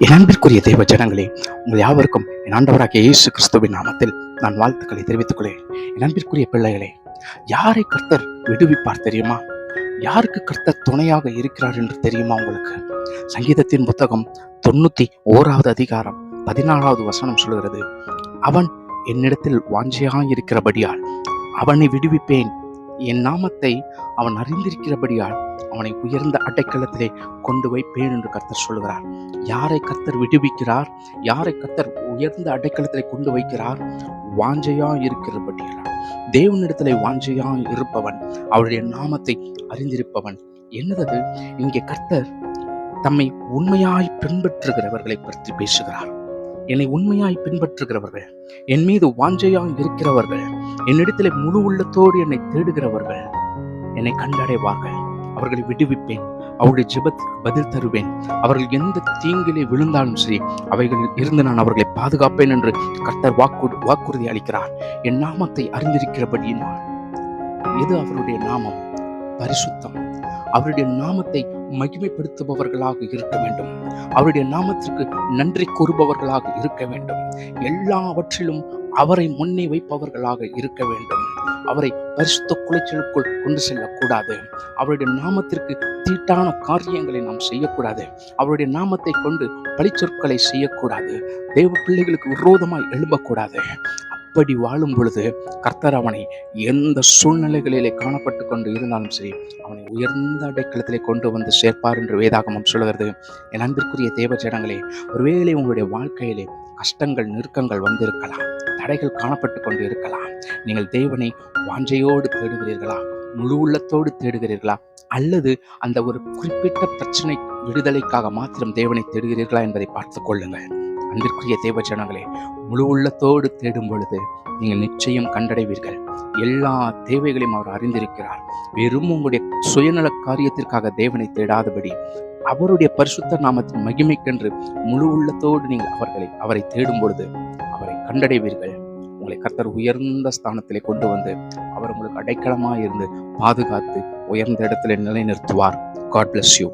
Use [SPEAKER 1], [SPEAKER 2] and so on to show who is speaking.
[SPEAKER 1] என் அன்பிற்குரிய தேவ ஜனங்களே உங்கள் யாவருக்கும் என் ஆண்டவராகிய இயேசு கிறிஸ்துவின் நாமத்தில் நான் வாழ்த்துக்களை தெரிவித்துக் கொள்கிறேன். என் அன்பிற்குரிய பிள்ளைகளே யாரை கர்த்தர் விடுவிப்பார் தெரியுமா? யாருக்கு கர்த்தர் துணையாக இருக்கிறார் என்று தெரியுமா உங்களுக்கு? சங்கீதத்தின் புத்தகம் தொண்ணூத்தி ஓராவது அதிகாரம் பதினாலாவது வசனம் சொல்கிறது அவன் என்னிடத்தில் வாஞ்சையாய் இருக்கிறபடியால் அவனை விடுவிப்பேன் என் நாமத்தை அவன் அறிந்திருக்கிறபடியால் அவனை உயர்ந்த அடைக்கலத்திலே கொண்டு வைப்பேன் என்று கர்த்தர் சொல்கிறார் யாரை கர்த்தர் விடுவிக்கிறார்? யாரை கர்த்தர் உயர்ந்த அடைக்கலத்திலே கொண்டு வைக்கிறார்? வாஞ்சையா இருக்கிறபடியால். தேவனிடத்திலே வாஞ்சையா இருப்பவன் அவருடைய நாமத்தை அறிந்திருப்பவன். என்னது இங்கே கர்த்தர் தம்மை உண்மையாய் பின்பற்றுகிறவர்களை பற்றி பேசுகிறார். என்னை உண்மையாய் பின்பற்றுகிறவர்கள் என் மீது வாஞ்சையாய் இருக்கிறவர்கள் என்னிடத்திலே முழு உள்ளத்தோடு என்னை தேடுகிறவர்கள் என்னை கண்டடைவார்கள். அவர்களை விடுவிப்பேன் அவருடைய ஜெபத்துக்கு பதில் தருவேன். அவர்கள் எந்த தீங்கிலே விழுந்தாலும் சரி அவைகளில் இருந்து நான் அவர்களை பாதுகாப்பேன் என்று கர்த்தர் வாக்கு வாக்குறுதி அளிக்கிறார். என் நாமத்தை அறிந்திருக்கிறபடியினால் எது அவருடைய நாமம். பரிசுத்தம். அவருடைய நாமத்தை மகிமைப்படுத்துபவர்களாக இருக்க வேண்டும். அவருடைய நாமத்திற்கு நன்றி கூறுபவர்களாக இருக்க வேண்டும். எல்லாவற்றிலும் அவரை முன்னே வைப்பவர்களாக இருக்க வேண்டும். அவரை பரிசுத்த குலைச்சலுக்குள் கொண்டு செல்லக்கூடாது. அவருடைய நாமத்திற்கு தீட்டான காரியங்களை நாம் செய்யக்கூடாது. அவருடைய நாமத்தை கொண்டு பழிச்சொற்களை செய்யக்கூடாது. தேவ பிள்ளைகளுக்கு விரோதமாய் எழும்பக்கூடாது. அப்படி வாழும் பொழுது கர்த்தர் அவனை எந்த சூழ்நிலைகளிலே காணப்பட்டு கொண்டு இருந்தாலும் சரி அவனை உயர்ந்த அடைக்கலத்திலே கொண்டு வந்து சேர்ப்பார் என்று வேதாகமம் சொல்கிறது என் அன்பிற்குரிய தேவ ஜனங்களே ஒருவேளை உங்களுடைய வாழ்க்கையிலே கஷ்டங்கள் நெருக்கங்கள் வந்திருக்கலாம் தடைகள் காணப்பட்டு கொண்டு இருக்கலாம். நீங்கள் தேவனை வாஞ்சையோடு தேடுகிறீர்களா முழு உள்ளத்தோடு தேடுகிறீர்களா அல்லது அந்த ஒரு குறிப்பிட்ட பிரச்சனை விடுதலைக்காக மாத்திரம் தேவனை தேடுகிறீர்களா என்பதை பார்த்து கொள்ளுங்கள். அன்பிற்குரிய தேவ முழு உள்ளத்தோடு தேடும் பொழுது நீங்கள் நிச்சயம் கண்டடைவீர்கள். எல்லா தேவைகளையும் அவர் அறிந்திருக்கிறார். வெறும் உங்களுடைய சுயநல காரியத்திற்காக தேவனை தேடாதபடி அவருடைய பரிசுத்த நாமத்தின் மகிமைக்கென்று முழு உள்ளத்தோடு நீங்கள் அவர்களை அவரை தேடும் பொழுது அவரை கண்டடைவீர்கள். உங்களை கர்த்தர் உயர்ந்த ஸ்தானத்திலே கொண்டு வந்து அவர் உங்களுக்கு அடைக்கலமாக இருந்து பாதுகாத்து உயர்ந்த இடத்துல நிலைநிறுத்துவார். God bless you